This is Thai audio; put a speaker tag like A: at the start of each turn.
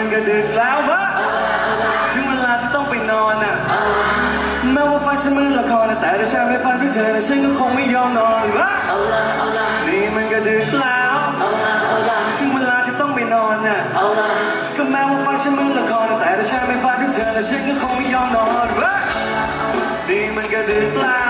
A: มันก็ดึกแล้ววะถึงเวลาที่ต้องไปนอนอะแม้ว่าฟ้าฉันมืดละครนะแต่ถ้าฉันไม่ฟังที่เธอนะฉันก็คงไม่ยอมนอนวะนี่มันก็ดึกแล้วถึงเวลาที่ต้องไปนอนอะก็แม้ว่าฟ้าฉันมืดละครนะแต่ถ้าฉันไม่ฟังที่เธอนะฉันก็คงไม่ยอมนอนวะนี่มันก็ดึกแล้ว